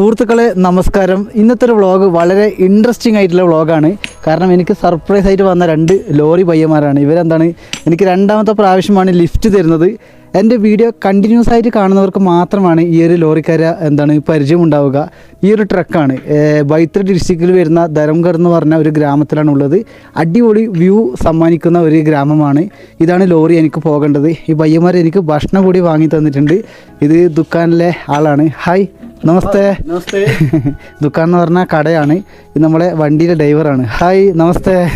സുഹൃത്തുക്കളെ നമസ്കാരം. ഇന്നത്തെ ഒരു വ്ളോഗ് വളരെ ഇൻട്രസ്റ്റിംഗ് ആയിട്ടുള്ള വ്ളോഗാണ്. കാരണം എനിക്ക് സർപ്രൈസ് ആയിട്ട് വന്ന രണ്ട് ലോറി പയ്യന്മാരാണ്. ഇവരെന്താണ്? എനിക്ക് രണ്ടാമത്തെ പ്രാവശ്യമാണ് ലിഫ്റ്റ് തരുന്നത്. എന്റെ വീഡിയോ കണ്ടിന്യൂസ് ആയിട്ട് കാണുന്നവർക്ക് മാത്രമാണ് ഈ ഒരു ലോറിക്കാര എന്താണ് പരിചയമുണ്ടാവുക. ഈ ഒരു ട്രക്കാണ് ബൈത്ര ഡിസ്ട്രിക്റ്റിൽ വരുന്ന ധരംഗർ എന്ന് പറഞ്ഞ ഒരു ഗ്രാമത്തിലാണ് ഉള്ളത്. അടിപൊളി വ്യൂ സമ്മാനിക്കുന്ന ഒരു ഗ്രാമമാണ്. ഇതാണ് ലോറി എനിക്ക് പോകേണ്ടത്. ഈ പയ്യന്മാർ എനിക്ക് ഭക്ഷണം കൂടി വാങ്ങി തന്നിട്ടുണ്ട്. ഇത് ദുക്കാനിലെ ആളാണ്. ഹായ് നമസ്തേ. നമസ്തേ. ദുക്കാൻ എന്ന് പറഞ്ഞ കടയാണ്. ഇത് നമ്മളെ വണ്ടിയിലെ ഡ്രൈവറാണ് ഹായ് നമസ്തേ.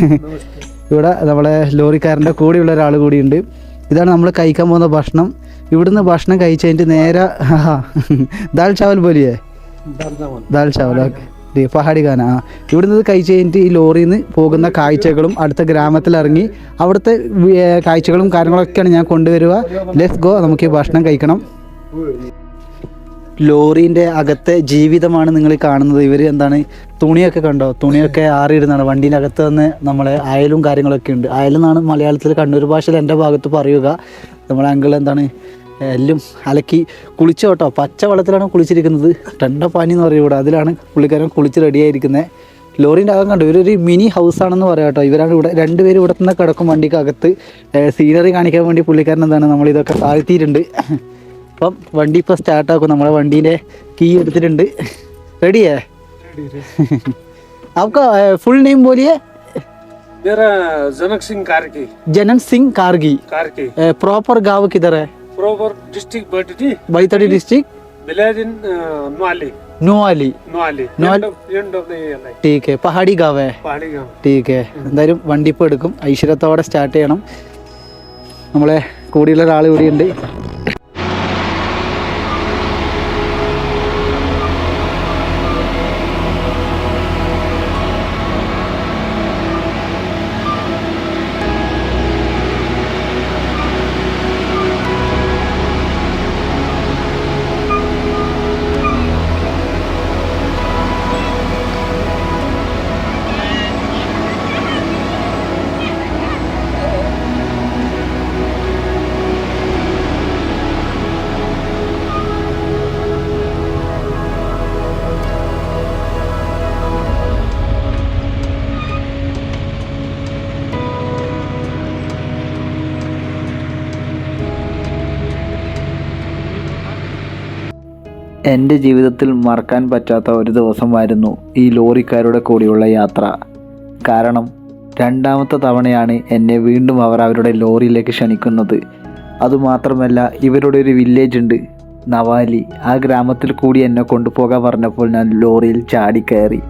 ഇവിടെ നമ്മളെ ലോറിക്കാരന്റെ കൂടെയുള്ള ഒരാൾ കൂടിയുണ്ട്. ഇതാണ് നമ്മൾ കഴിക്കാൻ പോകുന്ന ഭക്ഷണം. ഇവിടുന്ന് ഭക്ഷണം കഴിച്ചതിന്റെ നേരെ ദാൽ ചാവൽ പോലെയേ? ദാൽ ചാവൽ. ഓക്കെ. പഹാടി ഖാന ആ. ഇവിടുന്ന് കഴിച്ച് കഴിഞ്ഞിട്ട് ഈ ലോറിയിൽ നിന്ന് പോകുന്ന കാഴ്ചകളും അടുത്ത ഗ്രാമത്തിൽ ഇറങ്ങി അവിടുത്തെ കാഴ്ചകളും കാര്യങ്ങളൊക്കെയാണ് ഞാൻ കൊണ്ടുവരിക. ലെസ് ഗോ നമുക്ക് ഈ ഭക്ഷണം കഴിക്കണം. ലോറീന്റെ അകത്തെ ജീവിതമാണ് നിങ്ങൾ കാണുന്നത്. ഇവർ എന്താണ്? തുണിയൊക്കെ കണ്ടോ? തുണിയൊക്കെ ആറിയിടുന്നതാണ്. വണ്ടീന്റെ അകത്ത് തന്നെ നമ്മളെ അയലും കാര്യങ്ങളൊക്കെ ഉണ്ട്. അയലെന്നാണ് മലയാളത്തിൽ കണ്ണൂർ ഭാഷയിൽ എന്റെ ഭാഗത്ത് പറയുക. നമ്മളെ അങ്കിൾ എന്താണ്? എല്ലും അലക്കി കുളിച്ചു കേട്ടോ. പച്ച വെള്ളത്തിലാണ് കുളിച്ചിരിക്കുന്നത്. രണ്ട പാനി എന്ന് പറയും ഇവിടെ. അതിലാണ് പുള്ളിക്കാരൻ കുളിച്ച് റെഡിയായിരിക്കുന്നത് ലോറിന്റെ അകം കണ്ടു? ഇവരൊരു മിനി ഹൗസ് ആണെന്ന് പറയാം കേട്ടോ. ഇവരാണ് ഇവിടെ രണ്ടുപേരും ഇവിടെ തന്നെ കിടക്കും വണ്ടിക്കകത്ത്. സീനറി കാണിക്കാൻ വേണ്ടി പുള്ളിക്കാരൻ എന്താണ്? നമ്മളിതൊക്കെ താഴ്ത്തിയിട്ടുണ്ട്. അപ്പം വണ്ടി ഇപ്പോൾ സ്റ്റാർട്ടാക്കും നമ്മളെ വണ്ടീൻ്റെ കീ എടുത്തിട്ടുണ്ട് റെഡിയേ आपका फुल नेम बोलिए मेरा जनक सिंह कारकी जनक सिंह कारगी कारकी प्रॉपर गांव किधर है proper district बटनी Baitadi district village in Noali Noali Noali Noali. End of the airline ठीक है पहाड़ी गाँव है पहाड़ी गांव ठीक है എന്തായാലും വണ്ടി ഇപ്പോൾ എടുക്കും ഐശ്വര്യത്തോടെ സ്റ്റാർട്ട് ചെയ്യണം നമ്മളെ കൂടിയുള്ള ഒരാൾ കൂടിയുണ്ട് എന്റെ ജീവിതത്തിൽ മറക്കാൻ പറ്റാത്ത ഒരു ദിവസമായിരുന്നു ഈ ലോറിക്കാരുടെ കൂടിയുള്ള യാത്ര. കാരണം രണ്ടാമത്തെ തവണയാണ് എന്നെ വീണ്ടും അവർ അവരുടെ ലോറിയിലേക്ക് ക്ഷണിക്കുന്നത്. അതുമാത്രമല്ല ഇവരുടെ ഒരു വില്ലേജ് ഉണ്ട് നവാലി. ആ ഗ്രാമത്തിൽ കൂടി എന്നെ കൊണ്ടുപോകാൻ പറഞ്ഞപ്പോൾ ഞാൻ ലോറിയിൽ ചാടിക്കയറി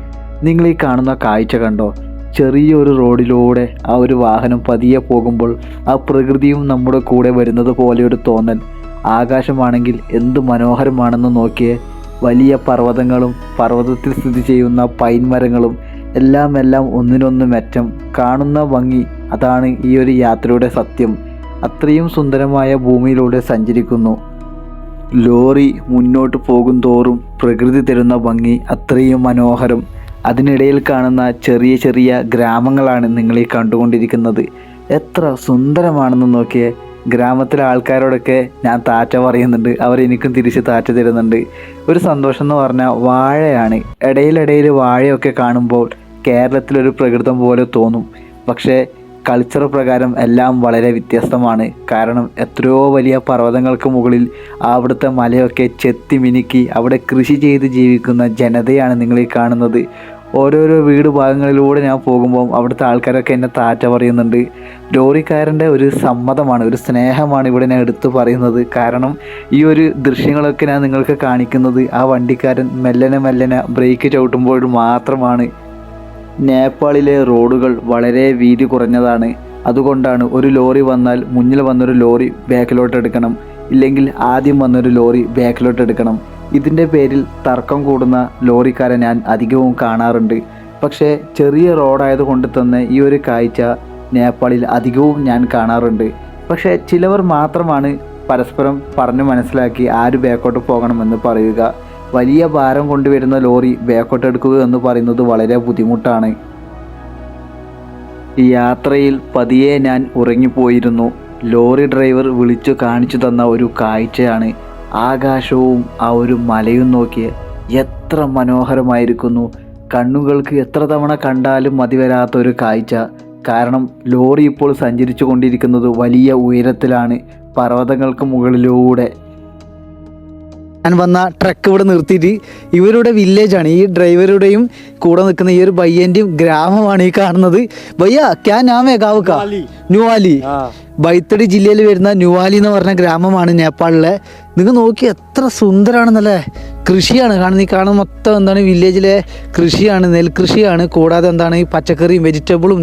നിങ്ങൾ ഈ കാണുന്ന കാഴ്ച കണ്ടോ? ചെറിയൊരു റോഡിലൂടെ ആ ഒരു വാഹനം പതിയെ പോകുമ്പോൾ ആ പ്രകൃതിയും നമ്മുടെ കൂടെ വരുന്നത് പോലെ ഒരു തോന്നൽ. ആകാശമാണെങ്കിൽ എന്തു മനോഹരമാണെന്ന് നോക്കിയേ. വലിയ പർവതങ്ങളും പർവതത്തിൽ സ്ഥിതി ചെയ്യുന്ന പൈൻ മരങ്ങളും എല്ലാം എല്ലാം ഒന്നിനൊന്ന് മെച്ചം. കാണുന്ന ഭംഗി അതാണ് ഈ ഒരു യാത്രയുടെ സത്യം. അത്രയും സുന്ദരമായ ഭൂമിയിലൂടെ സഞ്ചരിക്കുന്നു. ലോറി മുന്നോട്ട് പോകും തോറും പ്രകൃതി തരുന്ന ഭംഗി അത്രയും മനോഹരം. അതിനിടയിൽ കാണുന്ന ചെറിയ ചെറിയ ഗ്രാമങ്ങളാണ് നിങ്ങൾ ഈ കണ്ടുകൊണ്ടിരിക്കുന്നത്. എത്ര സുന്ദരമാണെന്ന് നോക്കിയേ. ഗ്രാമത്തിലെ ആൾക്കാരോടൊക്കെ ഞാൻ താറ്റ പറയുന്നുണ്ട്. അവർ എനിക്കും തിരിച്ച് താറ്റ തരുന്നുണ്ട്. ഒരു സന്തോഷം എന്ന് പറഞ്ഞാൽ വാഴയാണ്. ഇടയിലിടയിൽ വാഴയൊക്കെ കാണുമ്പോൾ കേരളത്തിലൊരു പ്രകൃതം പോലെ തോന്നും. പക്ഷേ കൾച്ചർ പ്രകാരം എല്ലാം വളരെ വ്യത്യസ്തമാണ്. കാരണം എത്രയോ വലിയ പർവതങ്ങൾക്ക് മുകളിൽ അവിടുത്തെ മലയൊക്കെ ചെത്തി മിനുക്കി അവിടെ കൃഷി ചെയ്ത് ജീവിക്കുന്ന ജനതയാണ് നിങ്ങൾ ഈ കാണുന്നത്. ഓരോരോ വീട് ഭാഗങ്ങളിലൂടെ ഞാൻ പോകുമ്പോൾ അവിടുത്തെ ആൾക്കാരൊക്കെ എന്നെ താറ്റ പറയുന്നുണ്ട്. ലോറിക്കാരന്റെ ഒരു സമ്മതമാണ് ഒരു സ്നേഹമാണ് ഇവിടെ ഞാൻ എടുത്തു പറയുന്നത്. കാരണം ഈ ഒരു ദൃശ്യങ്ങളൊക്കെ ഞാൻ നിങ്ങൾക്ക് കാണിക്കുന്നത് ആ വണ്ടിക്കാരൻ മെല്ലനെ മെല്ലനെ ബ്രേക്ക് ചവിട്ടുമ്പോൾ മാത്രമാണ്. നേപ്പാളിലെ റോഡുകൾ വളരെ വീതി കുറഞ്ഞതാണ്. അതുകൊണ്ടാണ് ഒരു ലോറി വന്നാൽ മുന്നിൽ വന്നൊരു ലോറി ബാക്കിലോട്ട് എടുക്കണം ഇല്ലെങ്കിൽ ആദ്യം വന്നൊരു ലോറി ബാക്കിലോട്ട് എടുക്കണം ഇതിന്റെ പേരിൽ തർക്കം കൂടുന്ന ലോറിക്കാരെ ഞാൻ അധികവും കാണാറുണ്ട്. പക്ഷേ ചെറിയ റോഡായതുകൊണ്ട് തന്നെ ഈ ഒരു കാഴ്ച നേപ്പാളിൽ അധികവും ഞാൻ കാണാറുണ്ട്. പക്ഷേ ചിലവർ മാത്രമാണ് പരസ്പരം പറഞ്ഞു മനസ്സിലാക്കി ആര് ബാക്കോട്ട് പോകണമെന്ന് പറയുക. വലിയ ഭാരം കൊണ്ടുവരുന്ന ലോറി ബാക്കോട്ട് എടുക്കുക എന്ന് പറയുന്നത് വളരെ ബുദ്ധിമുട്ടാണ്. യാത്രയിൽ പതിയെ ഞാൻ ഉറങ്ങിപ്പോയിരുന്നു. ലോറി ഡ്രൈവർ വിളിച്ചു കാണിച്ചു തന്ന ഒരു കാഴ്ചയാണ് ആകാശവും ആ ഒരു മലയും നോക്കി എത്ര മനോഹരമായിരിക്കുന്നു. കണ്ണുകൾക്ക് എത്ര തവണ കണ്ടാലും മതിവരാത്ത ഒരു കാഴ്ച. കാരണം ലോറി ഇപ്പോൾ സഞ്ചരിച്ചു കൊണ്ടിരിക്കുന്നത് വലിയ ഉയരത്തിലാണ്. പർവതങ്ങൾക്ക് മുകളിലൂടെ. ഞാൻ വന്ന ട്രക്ക് ഇവിടെ നിർത്തിയിട്ട് ഇവരുടെ വില്ലേജാണ് ഈ ഡ്രൈവറുടെയും കൂടെ നിൽക്കുന്ന ഈ ഒരു ബയ്യന്റെയും ഗ്രാമമാണ് ഈ കാണുന്നത്. ബയ്യ ക്യാ നാമേ മേഘാവുക്ക ന്യൂവാലി. ബൈത്തടി ജില്ലയിൽ വരുന്ന ന്യൂവാലി എന്ന് പറഞ്ഞ ഗ്രാമമാണ് നേപ്പാളിലെ. നിങ്ങൾ നോക്കി എത്ര സുന്ദരാണെന്നല്ലേ? കൃഷിയാണ്. കാണുന്നത് ഈ കാണുന്ന മൊത്തം എന്താണ് വില്ലേജിലെ കൃഷിയാണ് നെൽകൃഷിയാണ്. കൂടാതെ എന്താണ് ഈ പച്ചക്കറിയും വെജിറ്റബിളും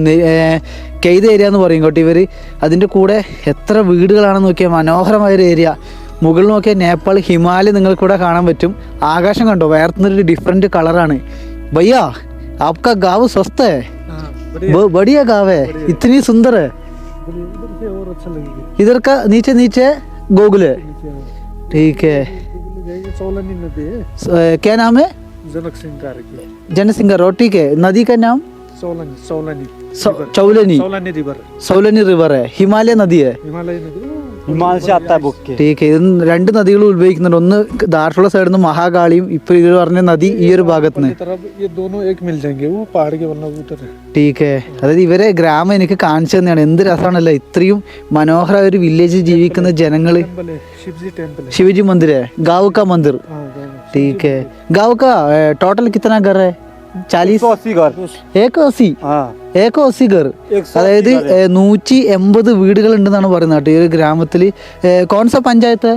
കെയ്ത ഏരിയ എന്ന് പറയും കേട്ടോ ഇവർ അതിന്റെ കൂടെ എത്ര വീടുകളാണെന്ന് നോക്കിയാൽ മനോഹരമായൊരു ഏരിയ മുകളിൽ നോക്കിയാൽ നേപ്പാൾ ഹിമാലയ നിങ്ങൾക്കിവിടെ കാണാൻ പറ്റും ആകാശം കണ്ടോ വേർത്തുന്നൊരു ഡിഫറെൻറ്റ് കളറാണ് ഭയ്യ ആപ്കാ ഗാവ് സ്വസ്ഥ है ब- बढ़िया गाँव है इतनी सुंदर है इधर से और अच्छा लगेगा इधर का नीचे नीचे गोगुल है ठीक है जाइए सोलनी नदी है स- अ, क्या नाम है जनक सिंह कारकी जनसिंह रोड ठीक है नदी का नाम सोलनी सोलनी सौ- चौलनी सोलनी रिवर സൗലനി റിവർ है हिमालय नदी है हिमालय नदी हिमालय से आता है बुक के ടീക്ക് ഇത് രണ്ട് നദികൾ ഉത്ഭവിക്കുന്നുണ്ട് ഒന്ന് ദാർഫുള്ള സൈഡിൽ നിന്ന് മഹാകാളിയും ഇപ്പൊ ഇത് പറഞ്ഞ നദി ഈ ഒരു ഭാഗത്ത് നിന്ന് ये तरफ ये दोनों एक मिल जाएंगे वो पहाड़ के वरना उधर है ടീക്ക് അതായത് ഇവരെ ഗ്രാമം എനിക്ക് കാണിച്ചു തന്നെയാണ് എന്ത് രസമാണല്ലോ ഇത്രയും മനോഹര ഒരു വില്ലേജിൽ ജീവിക്കുന്ന ജനങ്ങള് टेम्पल है शिव जी टेम्पल है शिवजी मंदिर है गाँव का मंदिर हाँ गाँव में। ठीक है गाँव का टोटल कितना घर है चालीस सौ अस्सी घर एक अस्सी हाँ ഏക ഒസി ഗർ एक सौ അതായത് अस्सी घर ഏ, നൂറ്റി എൺപത് വീടുകൾ ഉണ്ടെന്നാണ് പറയുന്നത് കേട്ടോ ഈ ഒരു ഗ്രാമത്തിൽ കോൺസ പഞ്ചായത്ത്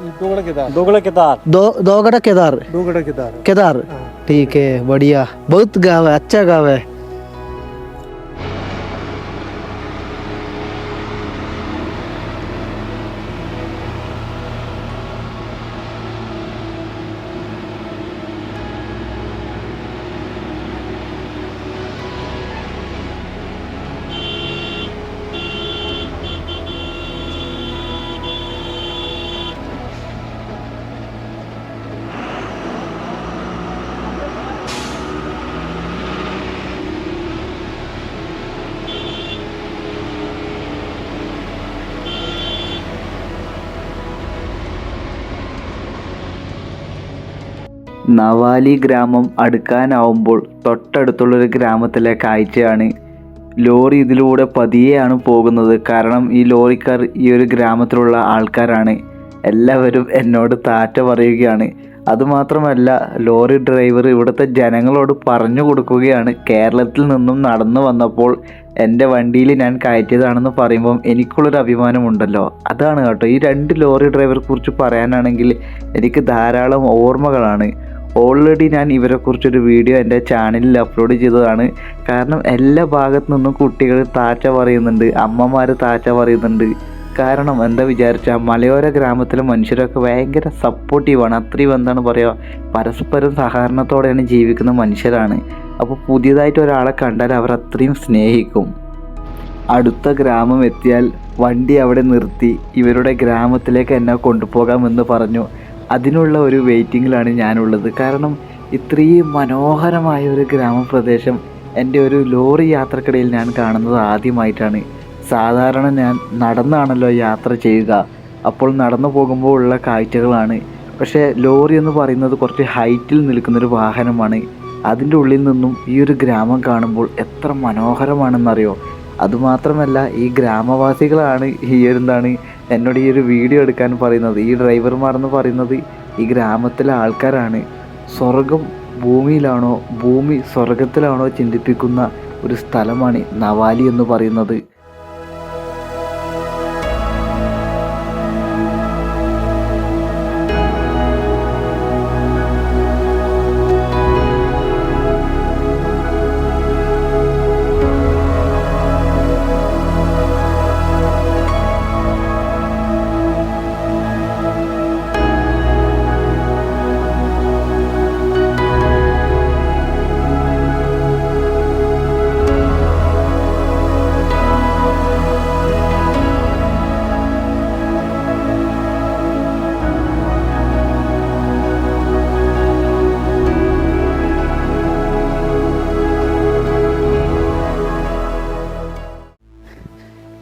ये दोगड़ा केदार दोगला के तार दो दोगड़ा केदार दोगड़ा केदार केदार हाँ ठीक है बढ़िया बहुत गाँव है अच्छा गाँव है നവാലി ഗ്രാമം അടുക്കാനാവുമ്പോൾ തൊട്ടടുത്തുള്ളൊരു ഗ്രാമത്തിലെ കാഴ്ചയാണ്. ലോറി ഇതിലൂടെ പതിയെയാണ് പോകുന്നത്. കാരണം ഈ ലോറിക്കാർ ഈ ഒരു ഗ്രാമത്തിലുള്ള ആൾക്കാരാണ്. എല്ലാവരും എന്നോട് താറ്റ പറയുകയാണ്. അതുമാത്രമല്ല ലോറി ഡ്രൈവർ ഇവിടുത്തെ ജനങ്ങളോട് പറഞ്ഞു കൊടുക്കുകയാണ്. കേരളത്തിൽ നിന്നും നടന്നു വന്നപ്പോൾ എന്റെ വണ്ടിയിൽ ഞാൻ കയറ്റിയതാണെന്ന് പറയുമ്പം എനിക്കുള്ളൊരു അഭിമാനമുണ്ടല്ലോ. അതാണ് കേട്ടോ. ഈ രണ്ട് ലോറി ഡ്രൈവറെ കുറിച്ച് പറയാനാണെങ്കിൽ എനിക്ക് ധാരാളം ഓർമ്മകളാണ്. ഓൾറെഡി ഞാൻ ഇവരെക്കുറിച്ചൊരു വീഡിയോ എന്റെ ചാനലിൽ അപ്ലോഡ് ചെയ്തതാണ്. കാരണം എല്ലാ ഭാഗത്തു നിന്നും കുട്ടികൾ താച്ച പറയുന്നുണ്ട്. അമ്മമാർ താച്ച പറയുന്നുണ്ട്. കാരണം എന്താ വിചാരിച്ചാൽ മലയോര ഗ്രാമത്തിലെ മനുഷ്യരൊക്കെ ഭയങ്കര സപ്പോർട്ടീവാണ് അത്രയും എന്താണ് പറയുക പരസ്പരം സഹകരണത്തോടെയാണ് ജീവിക്കുന്ന മനുഷ്യരാണ്. അപ്പോൾ പുതിയതായിട്ട് ഒരാളെ കണ്ടാൽ അവർ അത്രയും സ്നേഹിക്കും. അടുത്ത ഗ്രാമം എത്തിയാൽ വണ്ടി അവിടെ നിർത്തി ഇവരുടെ ഗ്രാമത്തിലേക്ക് എന്നെ കൊണ്ടുപോകാമെന്ന് പറഞ്ഞു. അതിനുള്ള ഒരു വെയിറ്റിങ്ങിലാണ് ഞാനുള്ളത്. കാരണം ഇത്രയും മനോഹരമായ ഒരു ഗ്രാമപ്രദേശം എന്റെ ഒരു ലോറി യാത്രക്കിടയിൽ ഞാൻ കാണുന്നത് ആദ്യമായിട്ടാണ്. സാധാരണ ഞാൻ നടന്നാണല്ലോ യാത്ര ചെയ്യുക. അപ്പോൾ നടന്നു പോകുമ്പോൾ ഉള്ള കാഴ്ചകളാണ്. പക്ഷേ ലോറി എന്ന് പറയുന്നത് കുറച്ച് ഹൈറ്റിൽ നിൽക്കുന്നൊരു വാഹനമാണ്. അതിന്റെ ഉള്ളിൽ നിന്നും ഈ ഒരു ഗ്രാമം കാണുമ്പോൾ എത്ര മനോഹരമാണെന്നറിയോ? അതുമാത്രമല്ല ഈ ഗ്രാമവാസികളാണ് ഈ എന്താണ് എന്നോട് ഈ ഒരു വീഡിയോ എടുക്കാൻ പറയുന്നത് ഈ ഡ്രൈവർമാർ എന്ന് പറയുന്നത് ഈ ഗ്രാമത്തിലെ ആൾക്കാരാണ്. സ്വർഗം ഭൂമിയിലാണോ ഭൂമി സ്വർഗത്തിലാണോ ചിന്തിപ്പിക്കുന്ന ഒരു സ്ഥലമാണ് നവാലി എന്ന് പറയുന്നത്.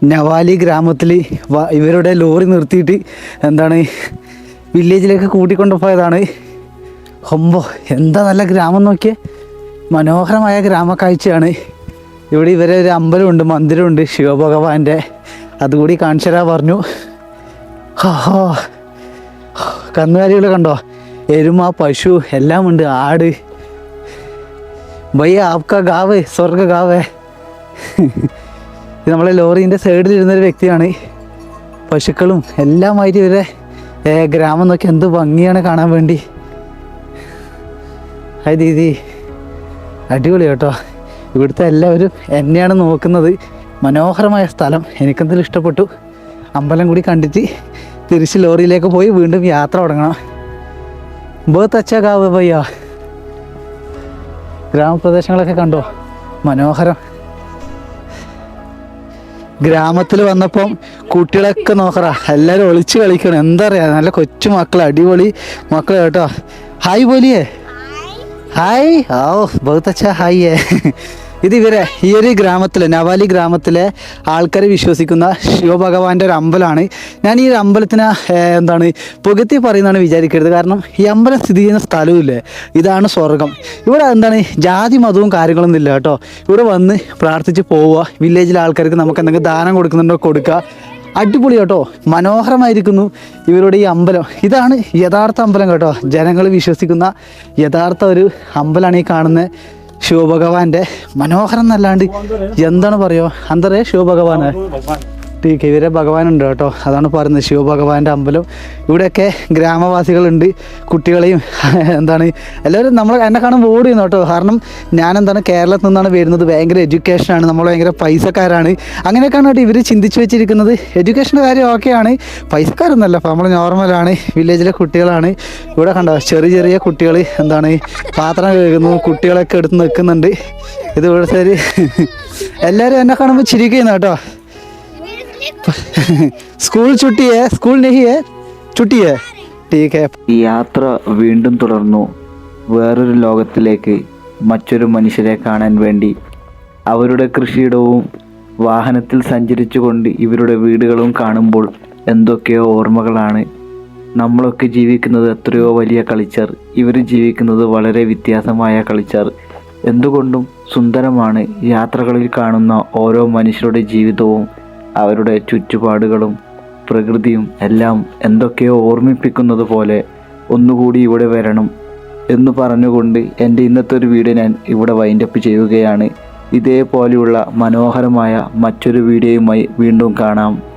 നവാലി ഗ്രാമത്തിൽ ഇവരുടെ ലോറി നിർത്തിയിട്ട് എന്താണ് വില്ലേജിലേക്ക് കൂട്ടിക്കൊണ്ടു പോയതാണ് ഹൊമ്പോ എന്താ നല്ല ഗ്രാമം നോക്കിയേ. മനോഹരമായ ഗ്രാമക്കാഴ്ചയാണ്. ഇവിടെ ഇവരെ ഒരു അമ്പലമുണ്ട് മന്ദിരമുണ്ട്. ശിവഭഗവാന്റെ അതുകൂടി കാണിച്ചരാ പറഞ്ഞു. ഹോ. കന്നുകാലികൾ കണ്ടോ? എരുമ പശു എല്ലാം ഉണ്ട് ആട്. ഭയ്യ ആപ്ക ഗാവ് സ്വർഗ ഗാവ് ഇത് നമ്മളെ ലോറീന്റെ സൈഡിൽ ഇരുന്നൊരു വ്യക്തിയാണ്. പശുക്കളും എല്ലാമായിട്ട് ഇവരെ ഗ്രാമം നോക്കി എന്ത് ഭംഗിയാണ് കാണാൻ വേണ്ടി. ഹായ് ദീദി അടിപൊളി കേട്ടോ. ഇവിടുത്തെ എല്ലാവരും എന്നെയാണ് നോക്കുന്നത്. മനോഹരമായ സ്ഥലം. എനിക്കെന്തെങ്കിലും ഇഷ്ടപ്പെട്ടു. അമ്പലം കൂടി കണ്ടിട്ട് തിരിച്ച് ലോറിയിലേക്ക് പോയി വീണ്ടും യാത്ര തുടങ്ങണം. ബഹുത്ത് അച്ഛാ കാവ് പയ്യ ഗ്രാമപ്രദേശങ്ങളൊക്കെ കണ്ടോ? മനോഹരം. ഗ്രാമത്തിൽ വന്നപ്പം കുട്ടികളൊക്കെ നോക്കറ എല്ലാവരും ഒളിച്ച് കളിക്കണം. എന്താ പറയാ നല്ല കൊച്ചു മക്കൾ അടിപൊളി മക്കൾ കേട്ടോ. ഹായ് പോലിയേ ഹായ് ഓ ബഹുത്തച്ഛ ഹായ് ഇത് ഇവരെ ഈ ഒരു ഗ്രാമത്തിലെ നവാലി ഗ്രാമത്തിലെ ആൾക്കാർ വിശ്വസിക്കുന്ന ശിവഭഗവാന്റെ ഒരു അമ്പലമാണ്. ഞാൻ ഈ ഒരു അമ്പലത്തിന് എന്താണ് പുകത്തി പറയുന്നതാണ് വിചാരിക്കരുത്. കാരണം ഈ അമ്പലം സ്ഥിതി ചെയ്യുന്ന സ്ഥലവുമില്ലേ? ഇതാണ് സ്വർഗം. ഇവിടെ എന്താണ് ജാതി മതവും കാര്യങ്ങളൊന്നും ഇല്ല കേട്ടോ. ഇവിടെ വന്ന് പ്രാർത്ഥിച്ച് പോവുക. വില്ലേജിലെ ആൾക്കാർക്ക് നമുക്ക് എന്തെങ്കിലും ദാനം കൊടുക്കുന്നുണ്ടോ കൊടുക്കുക. അടിപൊളി കേട്ടോ. മനോഹരമായിരിക്കുന്നു ഇവരുടെ ഈ അമ്പലം. ഇതാണ് യഥാർത്ഥ അമ്പലം കേട്ടോ. ജനങ്ങൾ വിശ്വസിക്കുന്ന യഥാർത്ഥ ഒരു അമ്പലമാണ് ഈ കാണുന്ന ശിവഭഗവാന്റെ മനോഹരം എന്നല്ലാണ്ട് എന്താണ് പറയുക? അന്തരേ ശിവഭഗവാന് ടീക്ക് ഇവരെ ഭഗവാനുണ്ട് കേട്ടോ. അതാണ് പറയുന്നത് ശിവഭഗവാന്റെ അമ്പലം. ഇവിടെയൊക്കെ ഗ്രാമവാസികളുണ്ട്. കുട്ടികളെയും എന്താണ് എല്ലാവരും നമ്മൾ എന്നെ കാണുമ്പോൾ ചെയ്യുന്നു കേട്ടോ. കാരണം ഞാൻ എന്താണ് കേരളത്തിൽ നിന്നാണ് വരുന്നത്. ഭയങ്കര എഡ്യൂക്കേഷനാണ് നമ്മൾ ഭയങ്കര പൈസക്കാരാണ്. അങ്ങനെയൊക്കെയാണ് കേട്ടോ ഇവർ ചിന്തിച്ചു വെച്ചിരിക്കുന്നത്. എഡ്യൂക്കേഷന്റെ കാര്യം ഓക്കെയാണ് പൈസക്കാരൊന്നുമല്ല. അപ്പോൾ നമ്മൾ നോർമലാണ് വില്ലേജിലെ കുട്ടികളാണ്. ഇവിടെ കണ്ടോ ചെറിയ ചെറിയ കുട്ടികൾ എന്താണ് പാത്രം കഴുകുന്നു. കുട്ടികളൊക്കെ എടുത്ത് നിൽക്കുന്നുണ്ട്. ഇത് ഇവിടെ ശരി എല്ലാവരും എന്നെ കാണുമ്പോൾ ചിരിക്കുന്നു കേട്ടോ. സ്കൂൾ ചുട്ടിയേ സ്കൂൾ നെഹിയേ ചുട്ടിയേ ടീക്ക് ഈ യാത്ര വീണ്ടും തുടർന്നു. വേറൊരു ലോകത്തിലേക്ക് മറ്റൊരു മനുഷ്യരെ കാണാൻ വേണ്ടി. അവരുടെ കൃഷിയിടവും വാഹനത്തിൽ സഞ്ചരിച്ചുകൊണ്ട് ഇവരുടെ വീടുകളും കാണുമ്പോൾ എന്തൊക്കെയോ ഓർമ്മകളാണ്. നമ്മളൊക്കെ ജീവിക്കുന്നത് എത്രയോ വലിയ കളിച്ചർ ഇവർ ജീവിക്കുന്നത് വളരെ വ്യത്യാസമായ കളിച്ചർ എന്തുകൊണ്ടും സുന്ദരമാണ് യാത്രകളിൽ കാണുന്ന ഓരോ മനുഷ്യരുടെ ജീവിതവും. അവരുടെ ചുറ്റുപാടുകളും പ്രകൃതിയും എല്ലാം എന്തൊക്കെയോ ഓർമ്മിപ്പിക്കുന്നത് പോലെ ഒന്നുകൂടി ഇവിടെ വരണം എന്ന് പറഞ്ഞുകൊണ്ട് എന്റെ ഇന്നത്തെ ഒരു വീഡിയോ ഞാൻ ഇവിടെ വൈൻഡപ്പ് ചെയ്യുകയാണ്. ഇതേപോലെയുള്ള മനോഹരമായ മറ്റൊരു വീഡിയോയുമായി വീണ്ടും കാണാം.